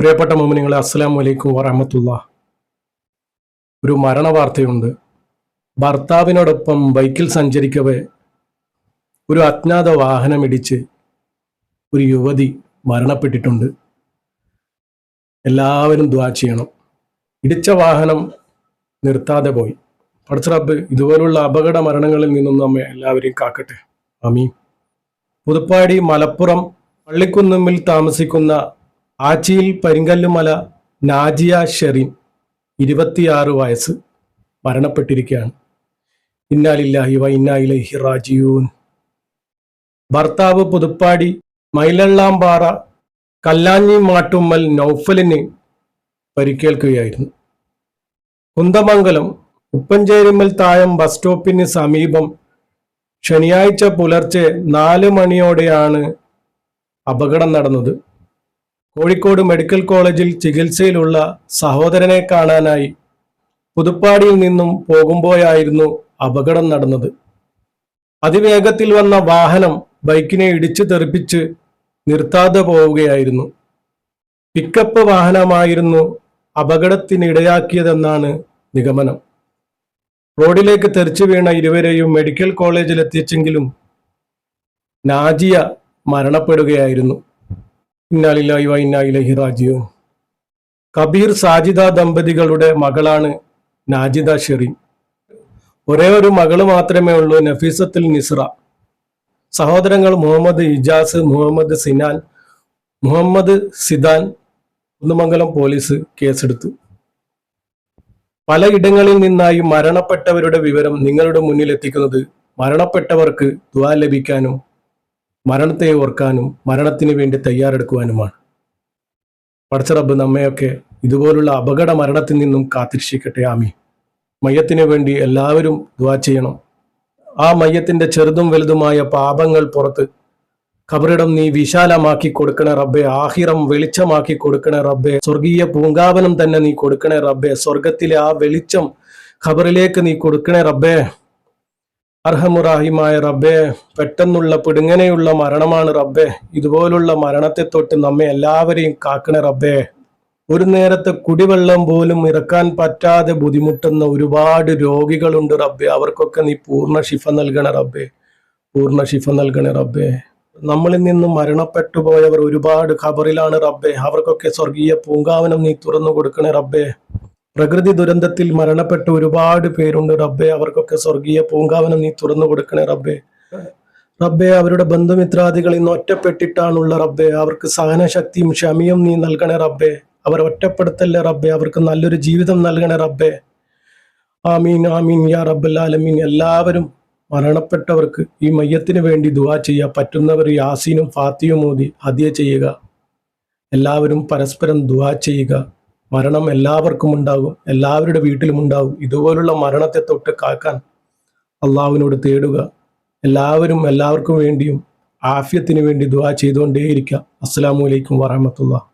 പ്രിയപ്പെട്ട മോമിനിങ്ങളെ അസ്സാം വലൈക്കും വറഹമത്തുള്ള. ഒരു മരണ വാർത്തയുണ്ട് ഭർത്താവിനോടൊപ്പം ബൈക്കിൽ സഞ്ചരിക്കവേ ഒരു അജ്ഞാത വാഹനമിടിച്ച് ഒരു യുവതി മരണപ്പെട്ടിട്ടുണ്ട്. എല്ലാവരും ദ്വാ ചെയ്യണം. ഇടിച്ച വാഹനം നിർത്താതെ പോയി. പടച്ചറബ് ഇതുപോലുള്ള അപകട മരണങ്ങളിൽ നിന്നും നമ്മെ എല്ലാവരെയും കാക്കട്ടെ. അമീൻ പുതുപ്പാടി മലപ്പുറം പള്ളിക്കുന്നുമ്പിൽ താമസിക്കുന്ന ആച്ചിയിൽ പരിങ്കല്ലുമല നാജിയ ഷെറിൻ ഇരുപത്തിയാറ് വയസ്സ് മരണപ്പെട്ടിരിക്കുകയാണ്. ഇന്നാലില്ലാഹി വ ഇന്നായിലഹി റാജിയൂൻ ഭർത്താവ് പുതുപ്പാടി മൈലള്ളാമ്പാറ കല്ലാഞ്ഞി മാട്ടുമ്മൽ നൗഫലിന് പരിക്കേൽക്കുകയായിരുന്നു. കുന്തമംഗലം ഉപ്പഞ്ചേരിമ്മൽ താഴം ബസ് സ്റ്റോപ്പിന് സമീപം ശനിയാഴ്ച പുലർച്ചെ നാല് മണിയോടെയാണ് അപകടം നടന്നത്. കോഴിക്കോട് മെഡിക്കൽ കോളേജിൽ ചികിത്സയിലുള്ള സഹോദരനെ കാണാനായി പുതുപ്പാടിയിൽ നിന്നും പോകുമ്പോഴായിരുന്നു അപകടം നടന്നത്. അതിവേഗത്തിൽ വന്ന വാഹനം ബൈക്കിനെ ഇടിച്ചു തെറിപ്പിച്ച് നിർത്താതെ പോവുകയായിരുന്നു. പിക്കപ്പ് വാഹനമായിരുന്നു അപകടത്തിനിടയാക്കിയതെന്നാണ് നിഗമനം. റോഡിലേക്ക് തെറിച്ചു വീണ ഇരുവരെയും മെഡിക്കൽ കോളേജിൽ എത്തിച്ചെങ്കിലും നാജിയ മരണപ്പെടുകയായിരുന്നു. ഇന്നാലില്ലായി വ ഇന്നായിലഹി കബീർ സാജിദ ദമ്പതികളുടെ മകളാണ് നാജിദ ഷെറിൻ ഒരേ ഒരു മകൾ മാത്രമേ ഉള്ളൂ നഫീസത്തുൽ നിസ്ര സഹോദരങ്ങൾ മുഹമ്മദ് ഇജാസ് മുഹമ്മദ് സിനാൻ മുഹമ്മദ് സിദാൻ കുന്നമംഗലം പോലീസ് കേസെടുത്തു. പലയിടങ്ങളിൽ നിന്നായി മരണപ്പെട്ടവരുടെ വിവരം നിങ്ങളുടെ മുന്നിൽ എത്തിക്കുന്നത് മരണപ്പെട്ടവർക്ക് ദ്വാ ലഭിക്കാനും മരണത്തെ ഓർക്കാനും മരണത്തിന് വേണ്ടി തയ്യാറെടുക്കുവാനുമാണ്. പടച്ചറബ് നമ്മയൊക്കെ ഇതുപോലുള്ള അപകട മരണത്തിൽ നിന്നും കാത്തിരക്ഷിക്കട്ടെ. ആമി മയ്യത്തിന് വേണ്ടി എല്ലാവരും ദ്വാ ചെയ്യണം. ആ മയ്യത്തിന്റെ ചെറുതും വലുതുമായ പാപങ്ങൾ പുറത്ത് ഖബറിടം നീ വിശാലമാക്കി കൊടുക്കണേ റബ്ബെ. ആഹിറം വെളിച്ചമാക്കി കൊടുക്കണേ റബ്ബെ. സ്വർഗീയ പൂങ്കാവനം തന്നെ നീ കൊടുക്കണേ റബ്ബെ. സ്വർഗത്തിലെ ആ വെളിച്ചം ഖബറിലേക്ക് നീ കൊടുക്കണേ റബ്ബേ. അർഹമുറാഹിമായ റബ്ബെ പെട്ടെന്നുള്ള പിടുങ്ങനെയുള്ള മരണമാണ് റബ്ബെ. ഇതുപോലുള്ള മരണത്തെ തൊട്ട് നമ്മെ എല്ലാവരെയും കാക്കണേ റബ്ബെ. ഒരു നേരത്തെ കുടിവെള്ളം പോലും ഇറക്കാൻ പറ്റാതെ ബുദ്ധിമുട്ടുന്ന ഒരുപാട് രോഗികളുണ്ട് റബ്ബെ. അവർക്കൊക്കെ നീ പൂർണ ശിഫ നൽകണേ റബ്ബെ. പൂർണ ശിഫ നൽകണേ റബ്ബെ. നമ്മളിൽ നിന്നും മരണപ്പെട്ടു പോയവർ ഒരുപാട് ഖബറിലാണ് റബ്ബെ. അവർക്കൊക്കെ സ്വർഗീയ പൂങ്കാവനം നീ തുറന്നു കൊടുക്കണേ റബ്ബേ. പ്രകൃതി ദുരന്തത്തിൽ മരണപ്പെട്ട ഒരുപാട് പേരുണ്ട് റബ്ബെ. അവർക്കൊക്കെ സ്വർഗീയ പൂങ്കാവനം നീ തുറന്നു കൊടുക്കണേ റബ്ബെ. റബ്ബെ അവരുടെ ബന്ധുമിത്രാദികൾ ഇന്ന് ഒറ്റപ്പെട്ടിട്ടാണുള്ള റബ്ബെ. അവർക്ക് സഹനശക്തിയും ക്ഷമയും നീ നൽകണേ റബ്ബെ. അവർ ഒറ്റപ്പെടുത്തല്ലേ റബ്ബെ? അവർക്ക് നല്ലൊരു ജീവിതം നൽകണേ റബ്ബെ. ആമീൻ ആമീൻ. യാ റബ്ബൽ ആലമീൻ എല്ലാവരും മരണപ്പെട്ടവർക്ക് ഈ മയ്യത്തിന് വേണ്ടി ദുവാ ചെയ്യുക. പറ്റുന്നവർ യാസീനും ഫാത്തിയും മോദി ഹദിയ ചെയ്യുക. എല്ലാവരും പരസ്പരം ദുവാ ചെയ്യുക. മരണം എല്ലാവർക്കും ഉണ്ടാകും എല്ലാവരുടെ വീട്ടിലും ഉണ്ടാകും. ഇതുപോലുള്ള മരണത്തെ തൊട്ട് കാക്കാൻ അള്ളാഹുവിനോട് തേടുക. എല്ലാവരും എല്ലാവർക്കും വേണ്ടിയും ആഫ്യത്തിന് വേണ്ടി ദുവാ ചെയ്തുകൊണ്ടേയിരിക്കുക. അസ്സാമലൈക്കും വറഹമത്തുള്ള